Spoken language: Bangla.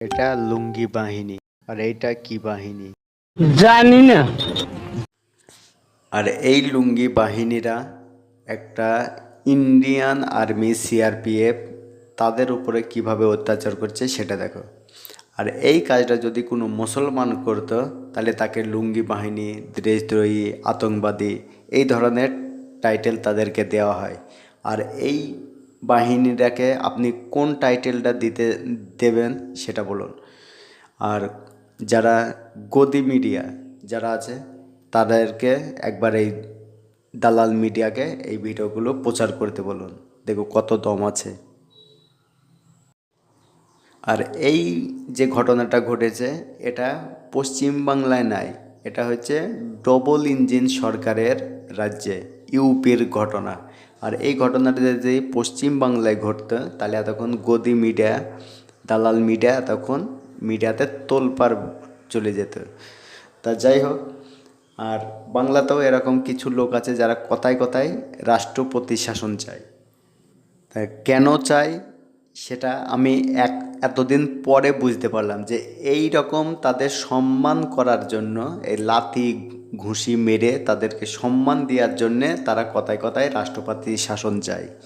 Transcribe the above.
এটা লুঙ্গি বাহিনী। আর এইটা কি বাহিনী? জানি না আর এই লুঙ্গি বাহিনীরা একটা ইন্ডিয়ান আর্মি সিআরপিএফ তাদের উপরে কীভাবে অত্যাচার করছে সেটা দেখো। আর এই কাজটা যদি কোনো মুসলমান করতো তাহলে তাকে লুঙ্গি বাহিনী দেশদ্রোহী আতঙ্কবাদী এই ধরনের টাইটেল তাদেরকে দেওয়া হয়। আর এই বাহিনীটাকে আপনি কোন টাইটেলটা দিতে, দেবেন সেটা বলুন। আর যারা গদি মিডিয়া যারা আছে, তাদেরকে একবার এই দালাল মিডিয়াকে এই ভিডিওগুলো প্রচার করতে বলুন। দেখো কত দম আছে। আর এই যে ঘটনাটা ঘটেছে, এটা পশ্চিম বাংলায় নাই, এটা হচ্ছে ডবল ইঞ্জিন সরকারের রাজ্যে, ইউপির ঘটনা। আর এই ঘটনাটা যদি পশ্চিম বাংলায় ঘটতো, তাহলে এতক্ষণ গদি মিডিয়া, দালাল মিডিয়া তখন মিডিয়াতে তোলপাড় চলে যেত। তা যাই হোক, আর বাংলাতেও এরকম কিছু লোক আছে যারা কথায় কথায় রাষ্ট্রপতি শাসন চায়। তা কেন চাই সেটা আমি এক এতদিন পরে বুঝতে পারলাম যে এই রকম তাদের সম্মান করার জন্য এই লাথি ঘুষি মেরে তাদেরকে সম্মান দেওয়ার জন্যে তারা কথায় কথায় রাষ্ট্রপতি শাসন চায়।